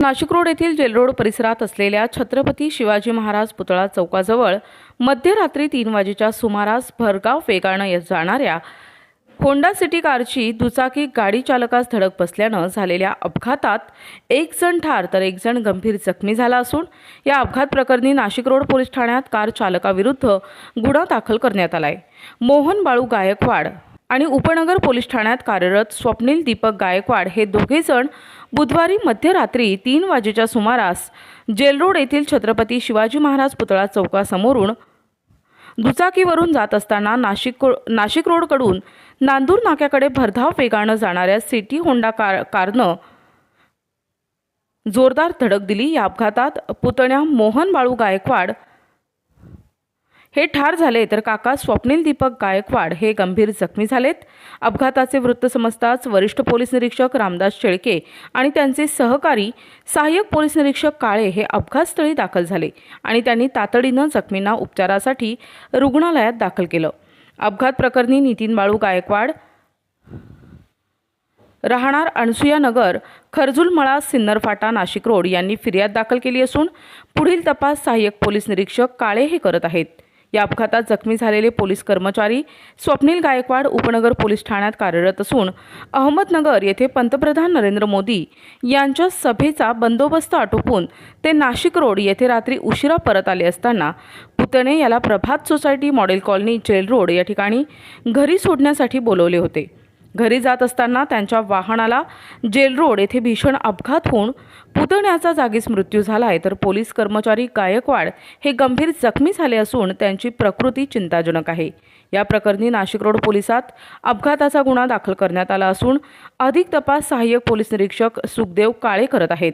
Nashik road येथील Jail Road परिसरात असलेल्या छत्रपती शिवाजी महाराज पुतळा चौकाजवळ मध्यरात्री तीन वाजेच्या सुमारास भरगाव वेगानं जाणाऱ्या होंडा सिटी कारची दुचाकी गाडी चालकास धडक बसल्यानं झालेल्या अपघातात एक जण ठार तर एक जण गंभीर जखमी झाला असून या अपघात प्रकरणी नाशिक रोड पोलीस ठाण्यात कार चालकाविरुद्ध गुन्हा दाखल करण्यात आलाय. मोहन बाळू गायकवाड आणि उपनगर पोलीस ठाण्यात कार्यरत स्वप्नील दीपक गायकवाड हे दोघेजण बुधवारी मध्यरात्री तीन वाजेच्या सुमारास जेलरोड येथील छत्रपती शिवाजी महाराज पुतळा चौकासमोरून दुचाकीवरून जात असताना नाशिक नाशिक रोडकडून नांदूर नाक्याकडे भरधाव वेगानं जाणाऱ्या सिटी होंडा कार कारनं जोरदार धडक दिली. या अपघातात पुतण्या मोहन बाळू गायकवाड हे ठार झाले तर काका स्वप्नील दीपक गायकवाड हे गंभीर जखमी झालेत. अपघाताचे वृत्त समजताच वरिष्ठ पोलीस निरीक्षक रामदास शेळके आणि त्यांचे सहकारी सहाय्यक पोलीस निरीक्षक काळे हे अपघातस्थळी दाखल झाले आणि त्यांनी तातडीनं जखमींना उपचारासाठी रुग्णालयात दाखल केलं. अपघात प्रकरणी नितीन बाळू गायकवाड राहणार अणसुयानगर खरजुलमळा सिन्नर फाटा नाशिक रोड यांनी फिर्याद दाखल केली असून पुढील तपास सहाय्यक पोलीस निरीक्षक काळे हे करत आहेत. या अपघातात जखमी झालेले पोलीस कर्मचारी स्वप्नील गायकवाड उपनगर पोलीस ठाण्यात कार्यरत असून अहमदनगर येथे पंतप्रधान नरेंद्र मोदी यांच्या सभेचा बंदोबस्त आटोपून ते नाशिक रोड येथे रात्री उशिरा परत आले असताना पुतणे याला Prabhat society model colony jail road या ठिकाणी घरी सोडण्यासाठी बोलवले होते. घरी जात असताना त्यांच्या वाहनाला जेल रोड येथे भीषण अपघात होऊन पुतण्याचा जागीच मृत्यू झालाय. तर पोलीस कर्मचारी गायकवाड हे गंभीर जखमी झाले असून त्यांची प्रकृती चिंताजनक आहे. या प्रकरणी नाशिक रोड पोलिसात अपघाताचा गुन्हा दाखल करण्यात आला असून अधिक तपास सहाय्यक पोलीस निरीक्षक सुखदेव काळे करत आहेत.